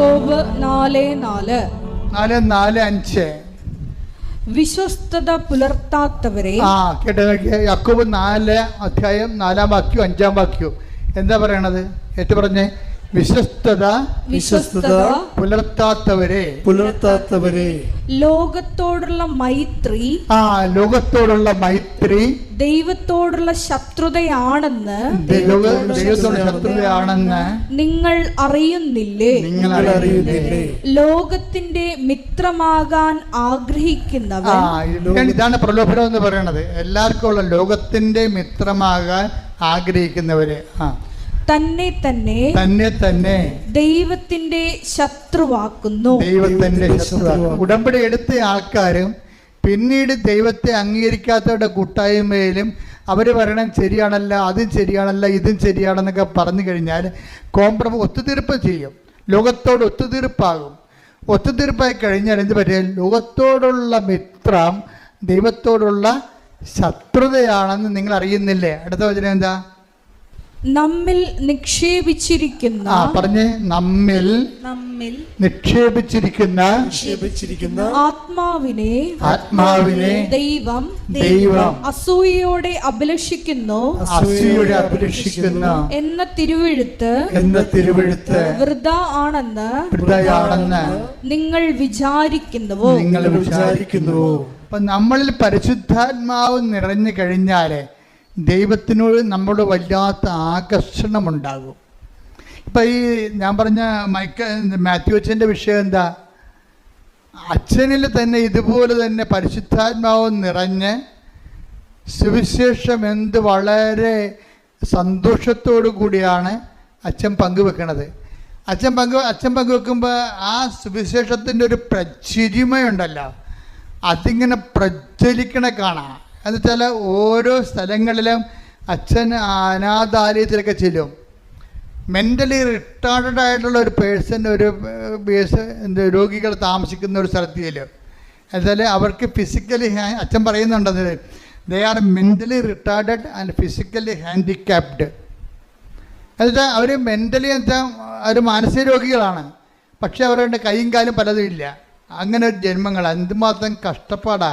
യാക്കോബ് നാല് നാല്. നാല് നാല് അഞ്ച്. വിശ്വസ്തത പുലർത്താത്തവരെ ആ കേട്ടോ യാക്കോബ് നാല് അധ്യായം നാലാം വാക്യവും അഞ്ചാം വാക്യവും. എന്താ പറയണത്? ഏറ്റു പറഞ്ഞേ. വിശ്വസ്തത വിശ്വസ്തത പുലർത്താത്തവരെ. പുലർത്താത്തവരെ. ലോകത്തോടുള്ള മൈത്രി ആ ലോകത്തോടുള്ള മൈത്രി ദൈവത്തോടുള്ള ശത്രുതയാണെന്ന് ദൈവ ദൈവത്തോട് ശത്രുതയാണെന്ന് നിങ്ങൾ അറിയുന്നില്ലേ? നിങ്ങൾ അറിയുന്നില്ലേ? ലോകത്തിന്റെ മിത്രമാകാൻ ആഗ്രഹിക്കുന്നവർ ഇതാണ് പ്രലോഭനം എന്ന് പറയുന്നത്. എല്ലാവർക്കും ഉള്ള ലോകത്തിന്റെ മിത്രമാകാൻ ആഗ്രഹിക്കുന്നവര്. ആ. തന്നെ തന്നെ തന്നെ തന്നെ ദൈവത്തിന്റെ ശത്രുവാക്കുന്നു. ദൈവത്തിന്റെ ശത്രു ഉടമ്പടി എടുത്ത ആൾക്കാരും പിന്നീട് ദൈവത്തെ അംഗീകരിക്കാത്തവരുടെ കൂട്ടായ്മയിലും അവർ പറയണം ശരിയാണല്ല അതും ശരിയാണല്ല ഇതും ശരിയാണെന്നൊക്കെ പറഞ്ഞു കഴിഞ്ഞാൽ കോംപ്രമ ഒത്തുതീർപ്പ് ചെയ്യും. ലോകത്തോട് ഒത്തുതീർപ്പാകും. ഒത്തുതീർപ്പായി കഴിഞ്ഞാൽ എന്ത് പറ്റും? ലോകത്തോടുള്ള മിത്രം ദൈവത്തോടുള്ള ശത്രുതയാണെന്ന് നിങ്ങൾ അറിയുന്നില്ലേ? അടുത്ത വചനം എന്താ? നമ്മിൽ നിക്ഷേപിച്ചിരിക്കുന്ന ആ പറഞ്ഞ് നമ്മിൽ നമ്മിൽ നിക്ഷേപിച്ചിരിക്കുന്ന നിക്ഷേപിച്ചിരിക്കുന്ന ആത്മാവിനെ ആത്മാവിനെ ദൈവം ദൈവം അസൂയയോടെ അഭിലഷിക്കുന്നു അസൂയയോടെ അഭിലഷിക്കുന്നു എന്ന തിരുവെഴുത്ത് എന്ന തിരുവെഴുത്ത് വൃത ആണെന്ന് വൃതയാണെന്ന് നിങ്ങൾ വിചാരിക്കുന്നുവോ? നിങ്ങൾ വിചാരിക്കുന്നു അപ്പൊ നമ്മളിൽ പരിശുദ്ധാത്മാവ് നിറഞ്ഞു കഴിഞ്ഞാൽ ദൈവത്തിനോട് നമ്മുടെ വല്ലാത്ത ആകർഷണമുണ്ടാകും. ഇപ്പം ഈ ഞാൻ പറഞ്ഞ മൈക്ക മാത്യു അച്ഛന്റെ വിഷയം എന്താ? അച്ഛനിൽ തന്നെ ഇതുപോലെ തന്നെ പരിശുദ്ധാത്മാവ് നിറഞ്ഞ് സുവിശേഷം എന്ത് വളരെ സന്തോഷത്തോടു കൂടിയാണ് അച്ഛൻ പങ്കുവെക്കണത്. അച്ഛൻ പങ്കു അച്ഛൻ പങ്കുവെക്കുമ്പോൾ ആ സുവിശേഷത്തിന്റെ ഒരു പ്രചിരിമയുണ്ടല്ലോ. അതിങ്ങനെ പ്രജ്വലിക്കണ കാണാം. എന്ന് വെച്ചാൽ ഓരോ സ്ഥലങ്ങളിലും അച്ഛൻ അനാഥാലയത്തിലൊക്കെ ചെല്ലും. മെന്റലി റിട്ടാർഡ് ആയിട്ടുള്ള ഒരു പേഴ്സൺ ഒരു ബേസ് രോഗികൾ താമസിക്കുന്ന ഒരു സ്ഥലത്ത് ചെല്ലും. എന്നുവെച്ചാൽ അവർക്ക് ഫിസിക്കലി അച്ഛൻ പറയുന്നുണ്ടെന്ന്. They are mentally retarded and physically handicapped എന്നുവെച്ചാൽ അവർ മെന്റലി വെച്ചാൽ അവർ മാനസിക രോഗികളാണ്. പക്ഷേ അവരുടെ കൈയും കാലും പലതും ഇല്ല. അങ്ങനെ ഒരു ജന്മങ്ങൾ എന്തുമാത്രം കഷ്ടപ്പാടാ.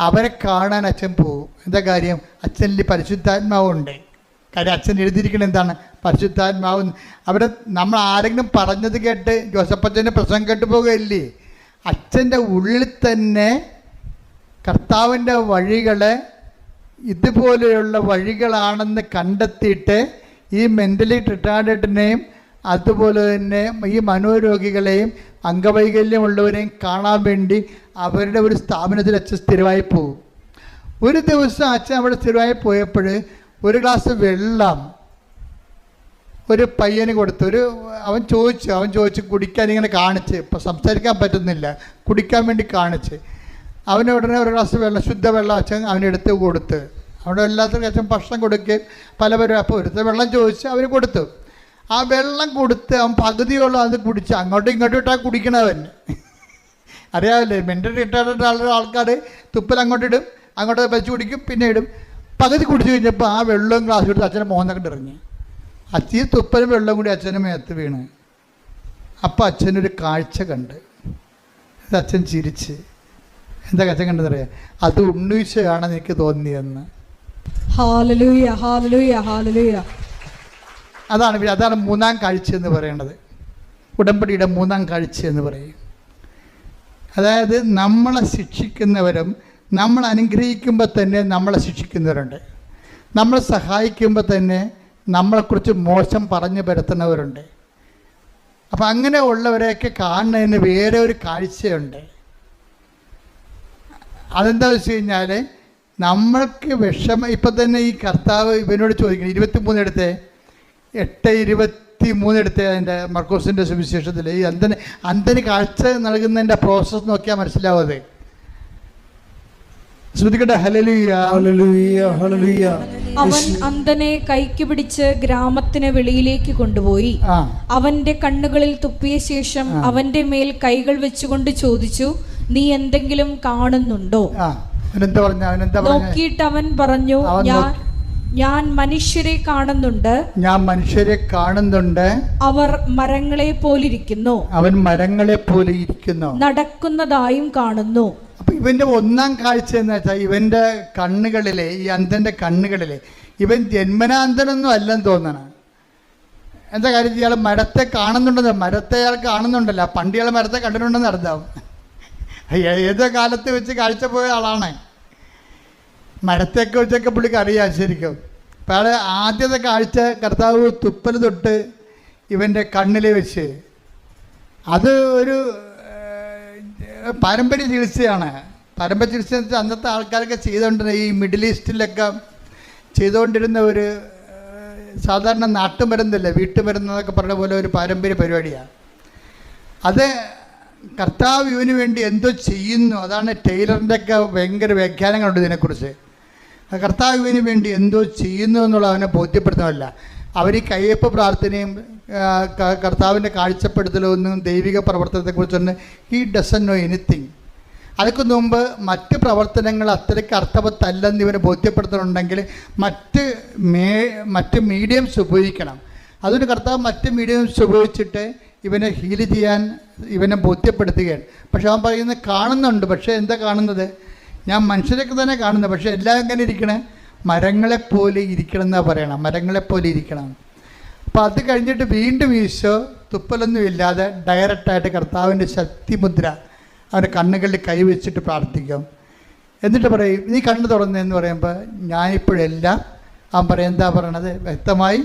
അവരെ കാണാൻ അച്ഛൻ പോകും. എന്താ കാര്യം? അച്ഛനിൽ പരിശുദ്ധാത്മാവുണ്ട്. കാര്യം അച്ഛൻ എഴുതിയിരിക്കുന്നത് എന്താണ്? പരിശുദ്ധാത്മാവ്. അവിടെ നമ്മൾ ആരെങ്കിലും പറഞ്ഞത് കേട്ട് ജോസഫച്ചന്റെ പ്രസംഗം കേട്ട് പോകുകയില്ലേ അച്ഛന്റെ ഉള്ളിൽ തന്നെ കർത്താവിന്റെ വഴികളെ ഇതുപോലെയുള്ള വഴികളാണെന്ന് കണ്ടെത്തിയിട്ട് ഈ മെന്റലി റിട്ടാർഡഡിനെയും അതുപോലെ തന്നെ ഈ മനോരോഗികളെയും അംഗവൈകല്യമുള്ളവരെയും കാണാൻ വേണ്ടി അവരുടെ ഒരു സ്ഥാപനത്തിൽ അച്ഛൻ സ്ഥിരമായി പോകും ഒരു ദിവസം അച്ഛൻ അവിടെ സ്ഥിരമായി പോയപ്പോൾ ഒരു ഗ്ലാസ് വെള്ളം ഒരു പയ്യന് കൊടുത്തു. ഒരു അവൻ ചോദിച്ചു അവൻ ചോദിച്ചു കുടിക്കാൻ ഇങ്ങനെ കാണിച്ച്? ഇപ്പം സംസാരിക്കാൻ പറ്റുന്നില്ല. കുടിക്കാൻ വേണ്ടി കാണിച്ച്. അവനെ ഉടനെ ഒരു ഗ്ലാസ് വെള്ളം ശുദ്ധ വെള്ളം അച്ഛൻ അവനെടുത്ത് കൊടുത്ത്. അവിടെ എല്ലാത്തിനും അച്ഛൻ ഭക്ഷണം കൊടുക്കുകയും പല പേരും അപ്പോൾ ഒരുത്ത വെള്ളം ചോദിച്ച് അവന് കൊടുത്തു. ആ വെള്ളം കൊടുത്ത് അവൻ പകുതിയോളം അത് കുടിച്ച് അങ്ങോട്ടും ഇങ്ങോട്ടും ഇട്ടാൽ കുടിക്കണവൻ. അറിയാമല്ലേ മെന്റൽ റിട്ടയർഡ് ആളുടെ ആൾക്കാർ തുപ്പൽ അങ്ങോട്ട് ഇടും അങ്ങോട്ട് വെച്ച് കുടിക്കും പിന്നെ ഇടും. പകുതി കുടിച്ചു കഴിഞ്ഞപ്പോൾ ആ വെള്ളവും ഗ്ലാസ് എടുത്ത് അച്ഛനെ മോഹനൊക്കെ ഇറങ്ങി. അച്ഛൻ ഈ തുപ്പലും വെള്ളവും കൂടി അച്ഛന്റെ മേത്ത് വീണ്. അപ്പോൾ അച്ഛനൊരു കാഴ്ച കണ്ട്. അച്ഛൻ ചിരിച്ച് എന്താ അച്ഛൻ കണ്ടെന്നറിയാം അത് ഉണ്ണീശയാണെന്ന് എനിക്ക് തോന്നിയെന്ന് ഹാലലൂയ ഹാലലൂയ ഹാലലൂയ അതാണ് അതാണ് മൂന്നാം കാഴ്ച എന്ന് പറയേണ്ടത് ഉടമ്പടിയുടെ മൂന്നാം കാഴ്ച എന്ന് പറയും. അതായത് നമ്മളെ ശിക്ഷിക്കുന്നവരും നമ്മൾ അനുഗ്രഹിക്കുമ്പോൾ തന്നെ നമ്മളെ ശിക്ഷിക്കുന്നവരുണ്ട്. നമ്മളെ സഹായിക്കുമ്പോൾ തന്നെ നമ്മളെക്കുറിച്ച് മോശം പറഞ്ഞു പരത്തുന്നവരുണ്ട്. അപ്പം അങ്ങനെ ഉള്ളവരെയൊക്കെ കാണുന്നതിന് വേറെ ഒരു കാഴ്ചയുണ്ട്. അതെന്താ വെച്ച് കഴിഞ്ഞാൽ നമ്മൾക്ക് വിഷമം ഇപ്പം തന്നെ ഈ കർത്താവ് ഇവനോട് ചോദിക്കണം ഇരുപത്തി മൂന്നെടുത്തെ എട്ട് ഇരുപത്തി മൂന്നെടുത്തെ അതിന്റെ മർക്കോസിന്റെ സുവിശേഷത്തിൽ ഈ അന്തന് അന്തന് കാഴ്ച നൽകുന്നതിന്റെ പ്രോസസ്സ് നോക്കിയാൽ മനസ്സിലാവത് ശ്രദ്ധിക്കട്ടെ അവൻ അന്തനെ കൈക്ക് പിടിച്ച് ഗ്രാമത്തിന് വെളിയിലേക്ക് കൊണ്ടുപോയി. അവന്റെ കണ്ണുകളിൽ തുപ്പിയ ശേഷം അവന്റെ മേൽ കൈകൾ വെച്ചുകൊണ്ട് ചോദിച്ചു നീ എന്തെങ്കിലും കാണുന്നുണ്ടോ? ആ. അവനെന്താ പറഞ്ഞ? അവനെന്താ പറഞ്ഞ? നോക്കിയിട്ട് അവൻ പറഞ്ഞു ഞാൻ ഞാൻ മനുഷ്യരെ കാണുന്നുണ്ട്. ഞാൻ മനുഷ്യരെ കാണുന്നുണ്ട്. അവർ മരങ്ങളെ പോലിരിക്കുന്നു. അവൻ മരങ്ങളെ പോലെ ഇരിക്കുന്നു. നടക്കുന്നതായും കാണുന്നു. അപ്പൊ ഇവന്റെ ഒന്നാം കാഴ്ച എന്ന് വെച്ചാൽ ഇവന്റെ കണ്ണുകളിലെ ഈ അന്ധന്റെ കണ്ണുകളിലെ ഇവൻ ജന്മനാന്തനൊന്നും അല്ലെന്ന് തോന്നണം. എന്താ കാര്യം? ഇയാൾ മരത്തെ കാണുന്നുണ്ടെന്ന് മരത്തെ അയാൾ കാണുന്നുണ്ടല്ലോ. പണ്ട് ഇയാൾ മരത്തെ കണ്ടിട്ടുണ്ടെന്ന് അർത്ഥം. ഏത് ഏതോ കാലത്ത് വെച്ച് കാഴ്ച പോയ ആളാണ്? മരത്തെയൊക്കെ വെച്ചൊക്കെ പുള്ളിക്ക് അറിയാം ശരിക്കും. അപ്പോൾ അയാൾ ആദ്യത്തെ കാഴ്ച കർത്താവ് തുപ്പൽ തൊട്ട് ഇവന്റെ കണ്ണിൽ വെച്ച്. അത് ഒരു പാരമ്പര്യ ചികിത്സയാണ്. പാരമ്പര്യ ചികിത്സ അന്നത്തെ ആൾക്കാരൊക്കെ ചെയ്തുകൊണ്ടിരുന്ന ഈ മിഡിൽ ഈസ്റ്റിലൊക്കെ ചെയ്തുകൊണ്ടിരുന്ന ഒരു സാധാരണ നാട്ടുമരുന്നല്ലേ വീട്ടുമരുന്നതൊക്കെ പറഞ്ഞ പോലെ ഒരു പാരമ്പര്യ പരിപാടിയാണ്. അത് കർത്താവ് ഇവന് വേണ്ടി എന്തോ ചെയ്യുന്നു. അതാണ് ടൈലറിന്റെയൊക്കെ ഭയങ്കര വ്യാഖ്യാനങ്ങളുണ്ട് ഇതിനെക്കുറിച്ച്. ആ കർത്താവ് വേണ്ടി എന്തോ ചെയ്യുന്നു എന്നുള്ള അവനെ ബോധ്യപ്പെടുത്തണമല്ല അവർ ഈ കയ്യപ്പ് പ്രാർത്ഥനയും കർത്താവിന്റെ കാഴ്ചപ്പെടുത്തലൊന്നും ദൈവിക പ്രവർത്തനത്തെക്കുറിച്ചൊന്നും ഹീ ഡസൻ നോ എനിത്തിങ് അതൊക്കെ മുമ്പ് മറ്റ് പ്രവർത്തനങ്ങൾ അത്രയ്ക്ക് അർത്ഥവത്തല്ലെന്ന് ഇവനെ ബോധ്യപ്പെടുത്തുന്നുണ്ടെങ്കിൽ മറ്റ് മേ മറ്റ് മീഡിയംസ് ഉപയോഗിക്കണം. അതുകൊണ്ട് കർത്താവ് മറ്റ് മീഡിയംസ് ഉപയോഗിച്ചിട്ട് ഇവനെ ഹീൽ ചെയ്യാൻ ഇവനെ ബോധ്യപ്പെടുത്തുകയാണ്. പക്ഷെ അവൻ പറയുന്നത് കാണുന്നുണ്ട്. പക്ഷേ എന്താ കാണുന്നത്? ഞാൻ മനുഷ്യരൊക്കെ തന്നെ കാണുന്നത് പക്ഷേ എല്ലാം എങ്ങനെ ഇരിക്കണേ? മരങ്ങളെപ്പോലെ ഇരിക്കണം എന്നാണ് പറയണം. മരങ്ങളെപ്പോലെ ഇരിക്കണം. അപ്പോൾ അത് കഴിഞ്ഞിട്ട് വീണ്ടും ഈശോ തുപ്പലൊന്നും ഇല്ലാതെ ഡയറക്റ്റായിട്ട് കർത്താവിന്റെ ശക്തിമുദ്ര അവന്റെ കണ്ണുകളിൽ കൈവച്ചിട്ട് പ്രാർത്ഥിക്കും. എന്നിട്ട് പറയും നീ കണ്ണു തുറന്നെന്ന് പറയുമ്പോൾ ഞാനിപ്പോഴെല്ലാം അവൻ പറയും എന്താ പറയണത്? വ്യക്തമായി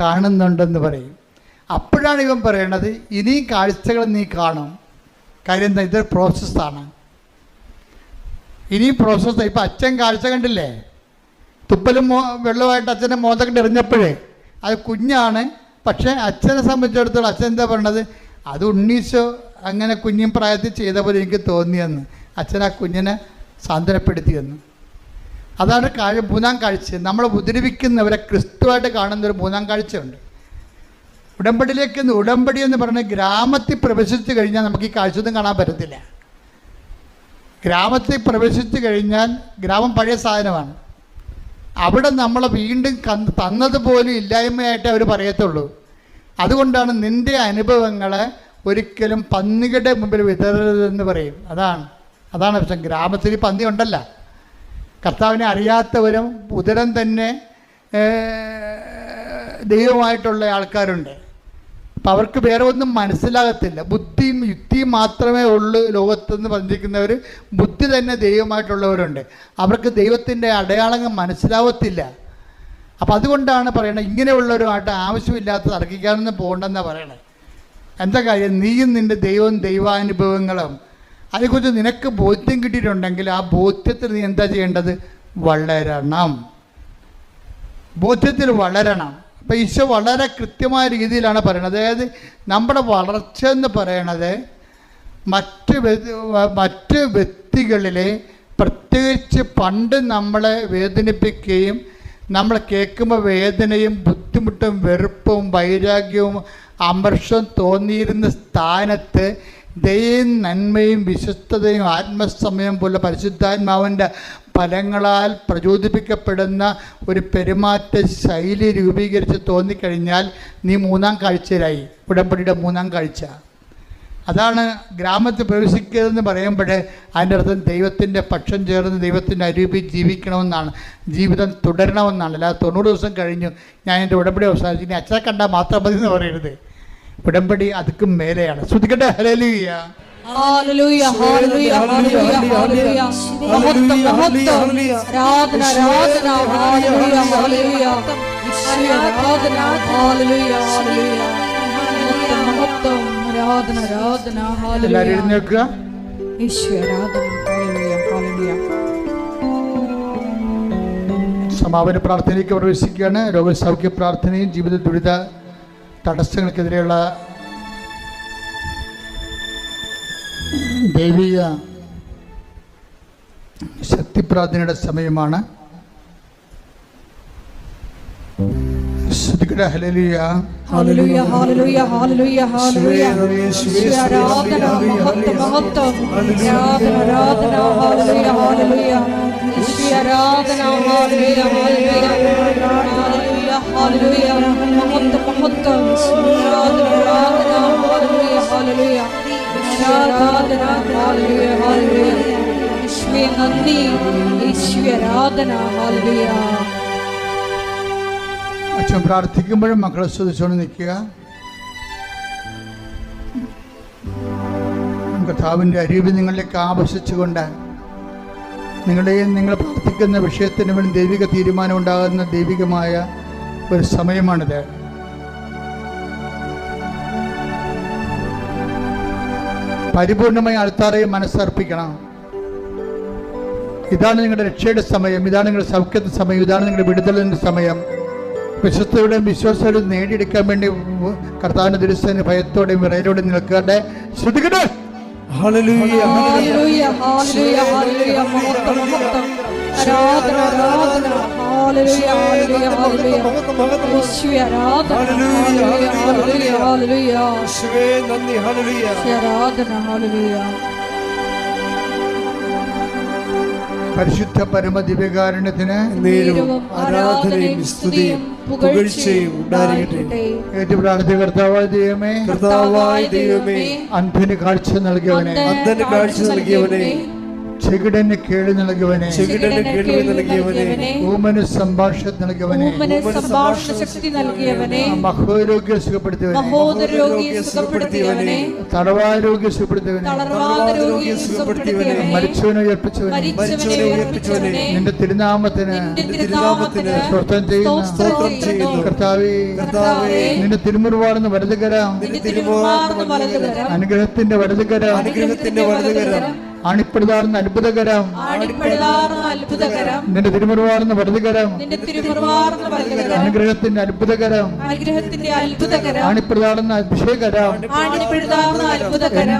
കാണുന്നുണ്ടെന്ന് പറയും. അപ്പോഴാണ് ഇവൻ പറയണത് ഇനിയും കാഴ്ചകൾ നീ കാണും. കാര്യം എന്താ ഇതൊരു പ്രോസസ്സാണ് ഇനിയും പ്രോസസ്സ് ഇപ്പം അച്ഛൻ കാഴ്ച കണ്ടില്ലേ? തുപ്പലും മോ വെള്ളമായിട്ട് അച്ഛന്റെ മോതകം എറിഞ്ഞപ്പോഴേ അത് കുഞ്ഞാണ്. പക്ഷേ അച്ഛനെ സംബന്ധിച്ചിടത്തോളം അച്ഛൻ എന്താ പറയണത്? അത് ഉണ്ണീശോ അങ്ങനെ കുഞ്ഞും പ്രായത്തിൽ ചെയ്ത പോലെ എനിക്ക് തോന്നിയെന്ന്. അച്ഛൻ ആ കുഞ്ഞിനെ സാന്ത്വനപ്പെടുത്തിയെന്ന് അതാണ് കാഴ്ച മൂന്നാം കാഴ്ച. നമ്മളെ ഉപദ്രവിക്കുന്നവരെ ക്രിസ്തുവായിട്ട് കാണുന്ന ഒരു മൂന്നാം കാഴ്ചയുണ്ട്. ഉടമ്പടിയിലേക്ക് ഉടമ്പടി എന്ന് പറഞ്ഞ ഗ്രാമത്തിൽ പ്രവേശിച്ചു കഴിഞ്ഞാൽ നമുക്ക് ഈ കാഴ്ചയൊന്നും കാണാൻ പറ്റത്തില്ല. ഗ്രാമത്തിൽ പ്രവേശിച്ചു കഴിഞ്ഞാൽ ഗ്രാമം പഴയ സാധനമാണ്. അവിടെ നമ്മളെ വീണ്ടും തന്നതുപോലും ഇല്ലായ്മയായിട്ട് അവർ പറയത്തുള്ളൂ. അതുകൊണ്ടാണ് നിന്റെ അനുഭവങ്ങളെ ഒരിക്കലും പന്നികളുടെ മുമ്പിൽ വിതരരുതെന്ന് പറയും. അതാണ് അതാണ് പ്രശ്നം. ഗ്രാമത്തിൽ പന്നി ഉണ്ടല്ല. കർത്താവിനെ അറിയാത്തവരും ഉദരം തന്നെ ദൈവമായിട്ടുള്ള ആൾക്കാരുണ്ട്. അപ്പം അവർക്ക് വേറെ ഒന്നും മനസ്സിലാകത്തില്ല. ബുദ്ധിയും യുക്തിയും മാത്രമേ ഉള്ളൂ ലോകത്തെന്ന് പറഞ്ഞിരിക്കുന്നവർ ബുദ്ധി തന്നെ ദൈവമായിട്ടുള്ളവരുണ്ട്. അവർക്ക് ദൈവത്തിന്റെ അടയാളങ്ങൾ മനസ്സിലാവത്തില്ല. അപ്പം അതുകൊണ്ടാണ് പറയണത് ഇങ്ങനെയുള്ളവരുമായിട്ട് ആവശ്യമില്ലാത്ത തർക്കിക്കാനൊന്നും പോകണ്ടെന്നാണ് പറയണത്. എന്താ കാര്യം? നീയും നിന്റെ ദൈവവും ദൈവാനുഭവങ്ങളും. അതേക്കുറിച്ച് നിനക്ക് ബോധ്യം കിട്ടിയിട്ടുണ്ടെങ്കിൽ ആ ബോധ്യത്തിൽ നീ എന്താ ചെയ്യേണ്ടത്? വളരണം. ബോധ്യത്തിൽ വളരണം. അപ്പം ഈശോ വളരെ കൃത്യമായ രീതിയിലാണ് പറയുന്നത് അതായത് നമ്മുടെ വളർച്ച എന്ന് പറയണത് മറ്റ് മറ്റ് വ്യക്തികളിലെ പ്രത്യേകിച്ച് പണ്ട് നമ്മളെ വേദനിപ്പിക്കുകയും നമ്മൾ കേൾക്കുമ്പോൾ വേദനയും ബുദ്ധിമുട്ടും വെറുപ്പും വൈരാഗ്യവും അമർഷം തോന്നിയിരുന്ന സ്ഥാനത്ത് ദയയും നന്മയും വിശ്വസ്തതയും ആത്മസമയം പോലെ പരിശുദ്ധാത്മാവിന്റെ ഫലങ്ങളാൽ പ്രചോദിപ്പിക്കപ്പെടുന്ന ഒരു പെരുമാറ്റ ശൈലി രൂപീകരിച്ച് തോന്നിക്കഴിഞ്ഞാൽ നീ മൂന്നാം കാഴ്ചയിലായി. ഉടമ്പടിയുടെ മൂന്നാം കാഴ്ച. അതാണ് ഗ്രാമത്തിൽ പ്രവേശിക്കരുതെന്ന് പറയുമ്പോൾ അതിന്റെ അർത്ഥം ദൈവത്തിന്റെ പക്ഷം ചേർന്ന് ദൈവത്തിന്റെ അരൂപി ജീവിക്കണമെന്നാണ്. ജീവിതം തുടരണമെന്നാണ്. അല്ലാതെ തൊണ്ണൂറ് ദിവസം കഴിഞ്ഞു ഞാൻ എന്റെ ഉടമ്പടി അവസാനിച്ചു. ഇനി അച്ഛനെ കണ്ടാൽ മാത്രം മതി എന്ന് പറയരുത്. ഉടമ്പടി അതുക്കും മേലെയാണ്. എല്ലാവരും എഴുന്നേൽക്കുക ഹല്ലേലൂയ ഹല്ലേലൂയ സമാപന പ്രാർത്ഥനയ്ക്ക് പ്രവേശിക്കുകയാണ്. രോഗസൗഖ്യ പ്രാർത്ഥനയും ജീവിത ദുരിത തടസ്സങ്ങൾക്കെതിരെയുള്ള ദൈവിക ശക്തിപ്രാർത്ഥനയുടെ സമയമാണ്. ശ്രുതികട ഹല്ലേലൂയ. Hallelujah hallelujah hallelujah hallelujah. ആരാധന മഹത്വം മഹത്വം. ആരാധന ആരാധന ഹല്ലേലൂയ ഹല്ലേലൂയ. ഈശ്വര ആരാധന ഹല്ലേലൂയ ഹല്ലേലൂയ. നന്ദി അച്ഛൻ പ്രാർത്ഥിക്കുമ്പോഴും മക്കളെ ശ്രദ്ധിച്ചുകൊണ്ട് നിൽക്കുക. കർത്താവിന്റെ അരിവ് നിങ്ങളിലേക്ക് ആവശ്യിച്ചുകൊണ്ട് നിങ്ങളുടെയും നിങ്ങൾ പ്രാർത്ഥിക്കുന്ന വിഷയത്തിന് വേണ്ടി ദൈവിക തീരുമാനം ഉണ്ടാകുന്ന ദൈവികമായ ഒരു സമയമാണിത്. പരിപൂർണമായി അടുത്താറേ മനസ്സർപ്പിക്കണം. ഇതാണ് നിങ്ങളുടെ രക്ഷയുടെ സമയം ഇതാണ് നിങ്ങളുടെ സൗഖ്യത്തിന്റെ സമയം ഇതാണ് നിങ്ങളുടെ വിടുതലിന്റെ സമയം. വിശ്വസ്തയുടെയും വിശ്വാസത്തോടെയും നേടിയെടുക്കാൻ വേണ്ടി കർത്താവിന്റെ ദുരിസ്ഥന് ഭയത്തോടെയും വിറയിലൂടെ നിൽക്കാതെ ശ്രദ്ധിക്കട്ടെ? ഹല്ലേലൂയ ഹല്ലേലൂയ ഹല്ലേലൂയ ഹല്ലേലൂയ മഹത്വം മഹത്വം. ആരാധന ആരാധന. Hallelujah hallelujah hallelujah. യേശുവേ ആരാധന. Hallelujah, hallelujah hallelujah. ഹല്ലേലൂയ. യേശുവേ നന്ദി ഹല്ലേലൂയ. യേശുവേ ആരാധന ഹല്ലേലൂയ. പരിശുദ്ധ പരമദിവ്യകാരുണ്യത്തിന് നേരവും ആരാധനയും സ്തുതിയും പുകഴ്ചയും ഉണ്ടായിരിക്കട്ടെ ഏറ്റു പ്രാർത്ഥിക കർത്താവായ ദൈവമേ കർത്താവായ ദൈവമേ അന്ധന് കാഴ്ച നൽകിയവനെ. അന്ധന് കാഴ്ച നൽകിയവനെ. ചെകിടന് കേളി നൽകുവനെ ചെകിടന് കേൾവി നൽകിയവനെ. ഊമന് സംഭാഷണം നൽകുവനെ ഊമന് സംഭാഷണ ശക്തി നൽകിയവനെ. മഹോരോഗ്യ സുഖപ്പെടുത്തിയവനെ. മഹോദര രോഗിയെ സുഖപ്പെടുത്തിയവനെ. തടവാരോഗ്യം സുഖപ്പെടുത്തിയവനെ. സുഖപ്പെടുത്തിയവനെ. മരിച്ചവനെ ഉയർപ്പിച്ചവനെ. മരിച്ചവനെ ഉയർപ്പിച്ചവനെ. നിന്റെ തിരുനാമത്തിന് നിന്റെ തിരുനാമത്തിന് സ്തോത്രം ചെയ്യുന്ന. സ്തോത്രം ചെയ്യുന്നു. കർത്താവേ കർത്താവേ നിന്റെ തിരുമാർന്ന വലതുകരം അനുഗ്രഹത്തിന്റെ വലതുകരം അനുഗ്രഹത്തിന്റെ വലതുകരം അണിപ്പെടുതാർന്ന അത്ഭുതകരം. നിന്റെ തിരുമുറവാർന്ന് വലതുകരം അനുഗ്രഹത്തിന്റെ അത്ഭുതകരം. അണിപ്പെടുതാടുന്ന അഭിഷേകരം.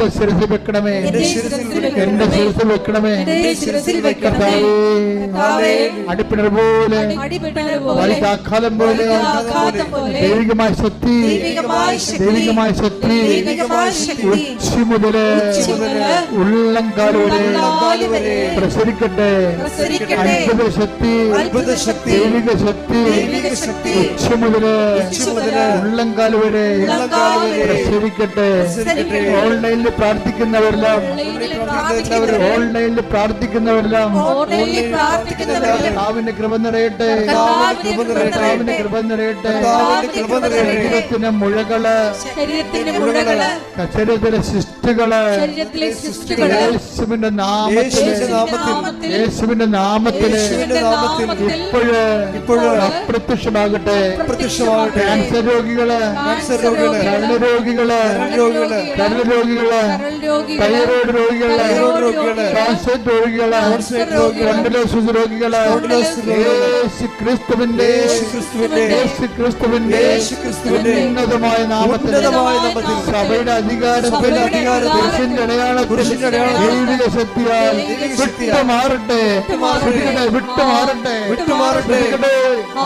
എന്റെ ശിരസിൽ വെക്കണമേ. എന്റെ ശിരസിൽ വെക്കണമേ. കർത്താവേ. അടിപ്പിണർ പോലെ. അടിപിണർ പോലെ. ദൈവികമായ ശക്തി. ദൈവികമായ ശക്തി. ഉച്ചി മുതൽ ഉള്ളം ഉള്ളംകാൽ വരെ പ്രസരിക്കട്ടെ. അത്ഭുത ശക്തി അത്ഭുത ശക്തി ദൈവിക ശക്തി ഉച്ച മുതൽ ഉള്ളംകാൽ വരെ പ്രസരിക്കട്ടെ. ഓൺലൈനിൽ പ്രാർത്ഥിക്കുന്നവരെല്ലാം ഓൺലൈനിൽ പ്രാർത്ഥിക്കുന്നവരെ. ഓൺലൈനിൽ പ്രാർത്ഥിക്കുന്നവരെല്ലാം കർത്താവിന്റെ കൃപ നിറയട്ടെ. കർത്താവിന്റെ കൃപ നിറയട്ടെ. ശരീരത്തിന് മുഴകൾ ശരീരത്തിന്റെ മുഴകൾ. ശരീരത്തിലെ സിസ്റ്റുകൾ യേശുവിന്റെ നാമത്തിൽ യേശുവിന്റെ നാമത്തിൽ ഇപ്പോഴ് അപ്രത്യക്ഷമാകട്ടെ. പ്രത്യക്ഷമാകട്ടെ ക്യാൻസർ രോഗികൾ കരൾ രോഗികൾ തൈറോയിഡ് കരൾ രോഗികൾ തൈറോയ്ഡ് രോഗികൾ തൈറോയ്ഡ് രോഗികൾ ട്രാൻസ്ലേറ്റ് രോഗികൾ യേശു ക്രിസ്തുവിന്റെ യേശു ക്രിസ്തുവിന്റെ ഉന്നതമായ നാമത്തിൽ സഭയുടെ അധികാരത്തിൽ സഭയുടെ ദൈവിക ശക്തിയാൽ ദൈവിക ശക്തിയാൽ വിട്ടു മാറട്ടെ മാറട്ടെ. വിട്ടു മാറട്ടെ വിട്ടു മാറട്ടെ. ശ്രദ്ധിക്കട്ടെ.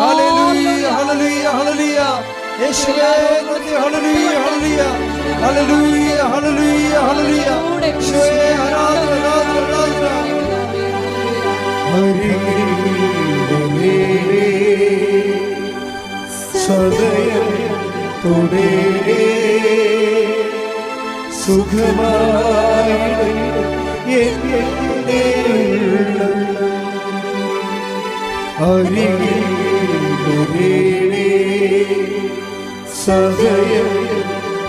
Hallelujah hallelujah. ഹല്ലേലൂയ യേശുവേ നന്ദി hallelujah hallelujah. Hallelujah hallelujah hallelujah. യേശുവേ ആരാധന ആരാധന ആരാധന. സദയം തുടരേ സുഖമായി വരേണേ സദയം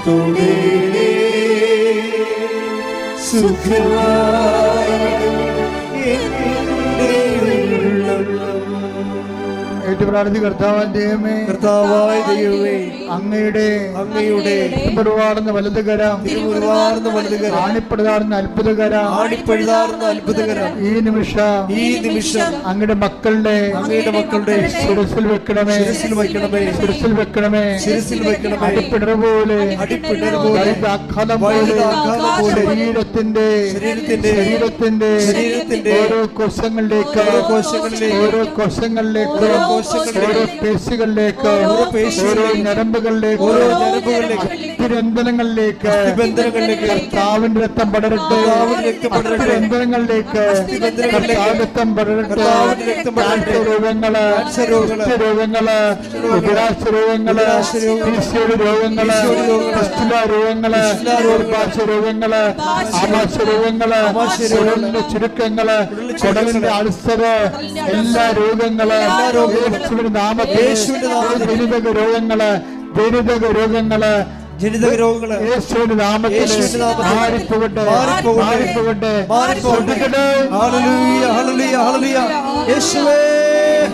തുടരേ സുഖമായി ഏറ്റു പ്രാർത്ഥി കർത്താവാൻ ദൈവമേ. കർത്താവായ ദൈവമേ. അങ്ങയുടെ അങ്ങയുടെ തിരുമുറിവാടുന്ന വലതുകരം. തിരുമുറിവാർന്ന വലുതുകരം. ആണിപ്പെടുതാർന്ന അത്ഭുതകരം. ആടിപ്പഴുതാർന്ന അത്ഭുതകരം. ഈ നിമിഷം ഈ നിമിഷം അങ്ങയുടെ മക്കളുടെ അങ്ങയുടെ മക്കളുടെ ശിരസിൽ വെക്കണമേ. ശിരസിൽ വെക്കണമേ. ശിരസിൽ വെക്കണമേ. ശിരസിൽ വെക്കണമേ. അടിപ്പിടർ പോലെ. അടിപ്പിടർ പോലെ. ആഘാതം പോലെ. ശരീരത്തിന്റെ ശരീരത്തിന്റെ ശരീരത്തിന്റെ ശരീരത്തിന്റെ ഓരോ കോശങ്ങളിലേക്ക് ഓരോ കോശങ്ങളിലേക്ക് ഓരോ കോശങ്ങളിലേക്ക് ഓരോ പേശികളിലേക്ക് ഓരോ ഞരമ്പുകളിലേക്ക് ഓരോ ഞരമ്പുകളിലേക്ക് അസ്ഥിരന്ധനങ്ങളിലേക്ക് അസ്ഥിബന്ധനങ്ങളിലേക്ക് കർത്താവിന്റെ രക്തം പടരട്ടെ. അസ്ഥിബന്ധനങ്ങളിലേക്ക് അസ്ഥിബന്ധനങ്ങളിലേക്ക് കർത്താവിന്റെ രക്തം പടരട്ടെ രോഗങ്ങൾ രോഗങ്ങൾ, ഉദരാശ രോഗങ്ങൾ രോഗങ്ങൾ, രോഗങ്ങൾ രോഗങ്ങൾ, ഫിസ്റ്റുല രോഗങ്ങൾ ചുരുക്കങ്ങൾ ചുടലിന്റെ കുടലിന്റെ അൾസറ് എല്ലാ രോഗങ്ങളും, യേശുവിന്റെ നാമത്തിൽ ജനിതക രോഗങ്ങൾ ജനിതക രോഗങ്ങൾ ജനിതക രോഗങ്ങൾ യേശുവിന്റെ നാമത്തിൽ മാറിപ്പോകട്ടെ മാറിപ്പോകട്ടെ. മാറിപ്പോകട്ടെ. Hallelujah hallelujah hallelujah. യേശുവേ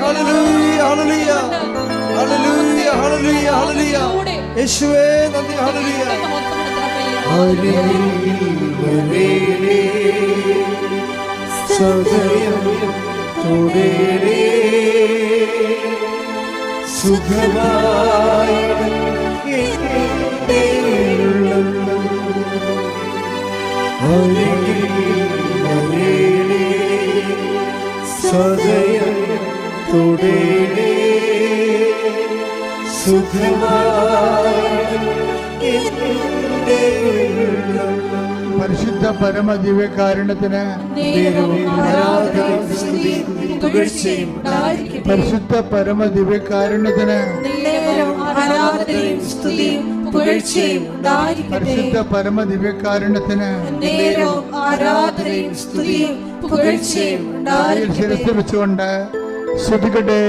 hallelujah hallelujah. Hallelujah hallelujah hallelujah. യേശുവേ നന്ദി ഹല്ലേലൂയ. സദയം തുടരേ സുഖമായി സദയം തുടരേ പരിശുദ്ധ പരമ ദിവ്യകാരുണ്യത്തിന് പരിശുദ്ധ പരമ ദിവ്യകാരുണ്യത്തിന് പരിശുദ്ധ പരമ ദിവ്യകാരുണ്യത്തിന് ശിരസ് വെച്ചുകൊണ്ട് ശ്രുതികട്ടെ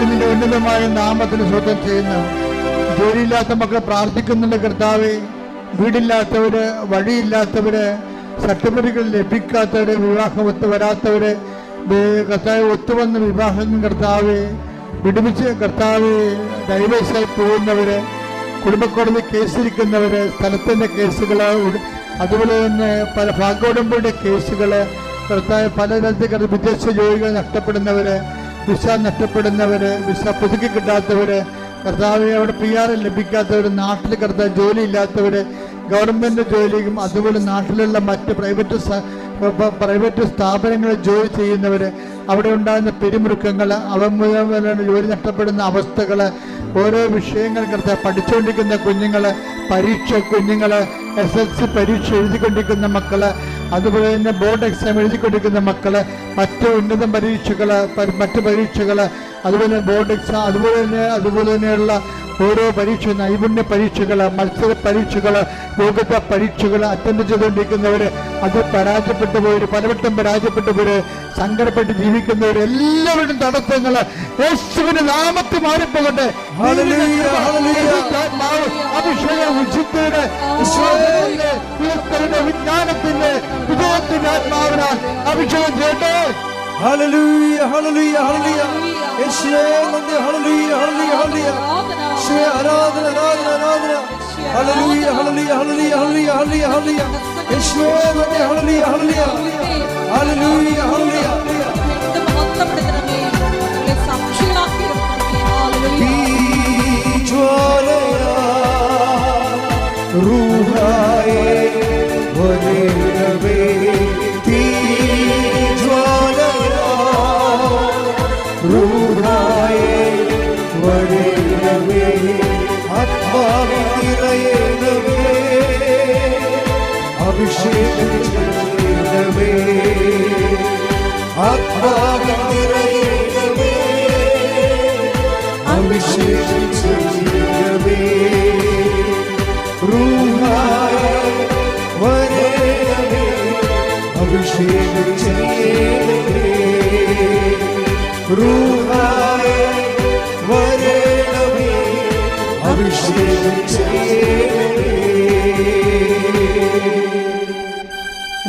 നിന്റെ ഉന്നതമായ നാമത്തിന് സ്വന്തം ചെയ്യുന്നു. ജോലിയില്ലാത്ത മക്കൾ പ്രാർത്ഥിക്കുന്നുണ്ട് കർത്താവെ. വീടില്ലാത്തവര് വഴിയില്ലാത്തവര് സർട്ടിഫിക്കറ്റുകൾ ലഭിക്കാത്തവര് വിവാഹം ഒത്തു വരാത്തവര് കർത്താവ് ഒത്തുവന്ന് വിവാഹം കർത്താവ്. വിടുവിച്ച് കർത്താവ് ഡൈവേഴ്സായി പോകുന്നവര് കുടുംബക്കോടതി കേസിരിക്കുന്നവര് സ്ഥലത്തിന്റെ കേസുകൾ ഉട്- അതുപോലെ തന്നെ പല ഭാഗോടമ്പയുടെ കേസുകൾ കർത്താവ് പല പലതരത്തിൽ വിദേശ ജോലികൾ നഷ്ടപ്പെടുന്നവർ വിസ നഷ്ടപ്പെടുന്നവർ വിസ പുതുക്കി കിട്ടാത്തവർ കർത്താവ് അവിടെ പി ആർ ലഭിക്കാത്തവർ നാട്ടിൽ കർത്താവ് ജോലി ഇല്ലാത്തവർ ഗവൺമെന്റ് ജോലിയും അതുപോലെ നാട്ടിലുള്ള മറ്റ് പ്രൈവറ്റ് പ്രൈവറ്റ് സ്ഥാപനങ്ങളിൽ ജോലി ചെയ്യുന്നവർ അവിടെ ഉണ്ടാകുന്ന പിരിമുറുക്കങ്ങൾ അവ ജോലി നഷ്ടപ്പെടുന്ന അവസ്ഥകൾ ഓരോ വിഷയങ്ങൾ കർത്താവ് പഠിച്ചുകൊണ്ടിരിക്കുന്ന കുഞ്ഞുങ്ങൾ പരീക്ഷ കുഞ്ഞുങ്ങൾ എസ് എൽ സി പരീക്ഷ എഴുതിക്കൊണ്ടിരിക്കുന്ന മക്കൾ അതുപോലെ തന്നെ ബോർഡ് എക്സാം എഴുതിക്കൊണ്ടിരിക്കുന്ന മക്കൾ മറ്റു ഉന്നത പരീക്ഷകൾ മറ്റു പരീക്ഷകൾ അതുപോലെ ബോർഡ് എക്സാം അതുപോലെ തന്നെ അതുപോലെ തന്നെയുള്ള ഓരോ പരീക്ഷ നൈപുണ്യ പരീക്ഷകൾ മത്സര പരീക്ഷകൾ യോഗ്യത പരീക്ഷകൾ അറ്റൻഡ് ചെയ്തുകൊണ്ടിരിക്കുന്നവർ അത് പരാജയപ്പെട്ടു പോയവർ പലവട്ടം പരാജയപ്പെട്ടു പോയവർ സങ്കടപ്പെട്ട് ജീവിക്കുന്നവർ എല്ലാവരുടെയും തടസ്സങ്ങൾ യേശുവിന്റെ നാമത്തിൽ മാറിപ്പോകട്ടെ. അഭിഷേകം ഉയർത്തലിന്റെ വിജ്ഞാനത്തിന്റെ വിജയത്തിന്റെ ആത്മാവിനാൽ അഭിഷേകം ചെയ്യട്ടെ. ഹല്ലേലൂയ ഹല്ലേലൂയ ഹല്ലേലൂയ യേശുവേ നന്ദി ഹല്ലേലൂയ ഹല്ലേലൂയ ഹല്ലേലൂയ യേശുവേ ആരാധന ആരാധന ആരാധന hallelujah hallelujah hallelujah hallelujah hallelujah hallelujah യേശുവേ നന്ദി ഹല്ലേലൂയ ഹല്ലേലൂയ ഹല്ലേലൂയ ഹല്ലേലൂയ മഹത്വപ്പെടുത്തണമേ. ഞങ്ങളെ സാക്ഷികളാക്കി നിർത്തണമേ. ഹല്ലേലൂയ. റൂഹായേ വരേണവേ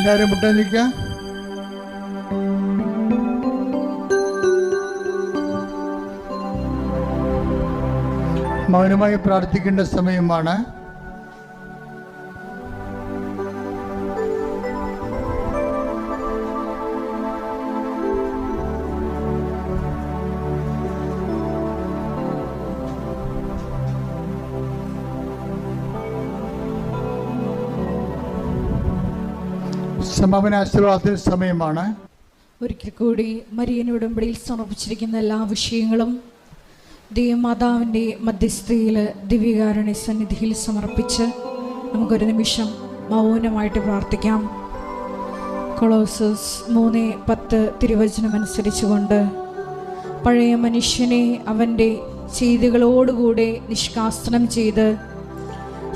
എല്ലാവരും മുട്ടാനിരിക്കുക മൗനമായി പ്രാർത്ഥിക്കേണ്ട സമയമാണ്. സമാപന സമയമാണ്. ഒരിക്കൽ കൂടി മരിയൻ ഉടമ്പടിയിൽ സമർപ്പിച്ചിരിക്കുന്ന എല്ലാ വിഷയങ്ങളും ദേവമാതാവിന്റെ മധ്യസ്ഥയിൽ ദിവ്യകാരുണ്യ സന്നിധിയിൽ സമർപ്പിച്ച് നമുക്കൊരു നിമിഷം മൗനമായിട്ട് പ്രാർത്ഥിക്കാം. കൊളോസസ് മൂന്ന് പത്ത് തിരുവചനം കൊണ്ട് പഴയ മനുഷ്യനെ അവന്റെ ചെയ്തികളോടുകൂടെ നിഷ്കാസനം ചെയ്ത്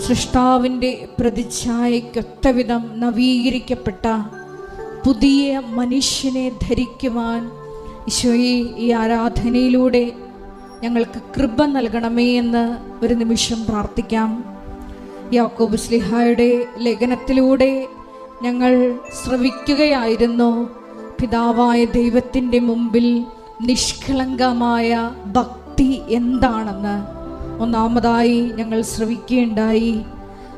സൃഷ്ടാവിന്റെ പ്രതിച്ഛായയ്ക്കൊത്തവിധം നവീകരിക്കപ്പെട്ട പുതിയ മനുഷ്യനെ ധരിക്കുവാൻ ഈശോയെ ഈ ആരാധനയിലൂടെ ഞങ്ങൾക്ക് കൃപ നൽകണമേ എന്ന് ഒരു നിമിഷം പ്രാർത്ഥിക്കാം. യാക്കോബ് സ്ലിഹായുടെ ലേഖനത്തിലൂടെ ഞങ്ങൾ ശ്രവിക്കുകയായിരുന്നു. പിതാവായ ദൈവത്തിന്റെ മുമ്പിൽ നിഷ്കളങ്കമായ ഭക്തി എന്താണെന്ന്. ഒന്നാമതായി ഞങ്ങൾ ശ്രവിക്കുകയുണ്ടായി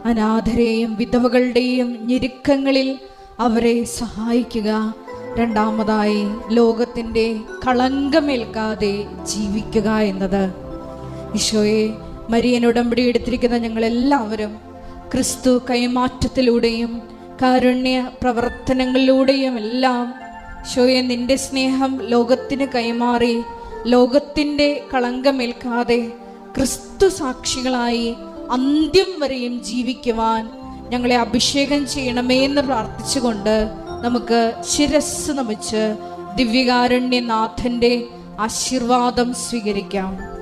അനാഥരെയും വിധവകളുടെയും ഞെരുക്കങ്ങളിൽ അവരെ സഹായിക്കുക. രണ്ടാമതായി ലോകത്തിന്റെ കളങ്കമേൽക്കാതെ ജീവിക്കുക എന്നത്. ഈശോയെ മരിയൻ ഉടമ്പടി എടുത്തിരിക്കുന്ന ഞങ്ങളെല്ലാവരും ക്രിസ്തു കൈമാറ്റത്തിലൂടെയും കാരുണ്യ പ്രവർത്തനങ്ങളിലൂടെയും എല്ലാം ഈശോയെ നിന്റെ സ്നേഹം ലോകത്തിന് കൈമാറി ലോകത്തിന്റെ കളങ്കമേൽക്കാതെ ക്രിസ്തു സാക്ഷികളായി അന്ത്യം വരെയും ജീവിക്കുവാൻ ഞങ്ങളെ അഭിഷേകം ചെയ്യണമേ എന്ന് പ്രാർത്ഥിച്ചുകൊണ്ട് നമുക്ക് ശിരസ് നമിച്ച് ദിവ്യകാരുണ്യനാഥന്റെ ആശീർവാദം സ്വീകരിക്കാം.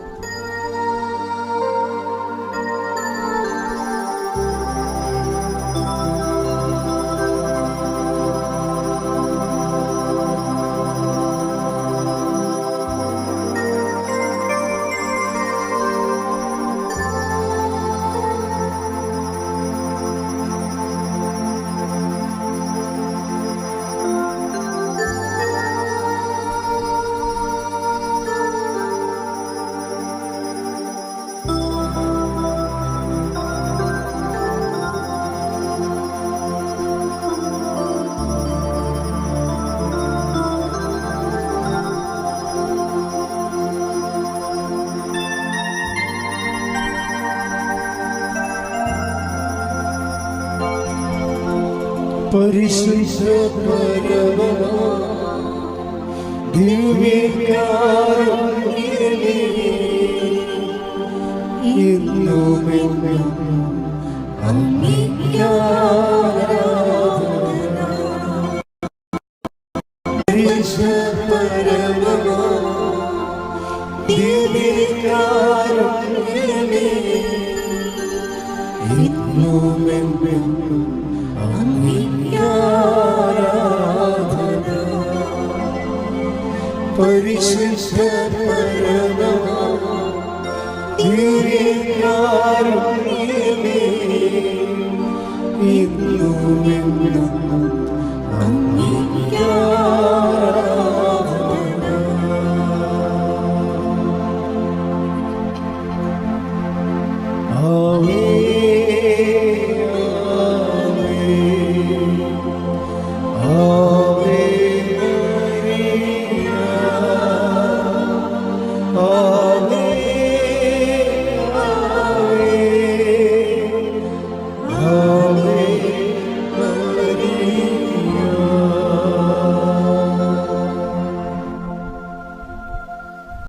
പരിശുദ്ധ ദിവ്യകാരുണ്യമേ, എന്നുമെന്നും അങ്ങേക്കാരാധന. പരിശുദ്ധ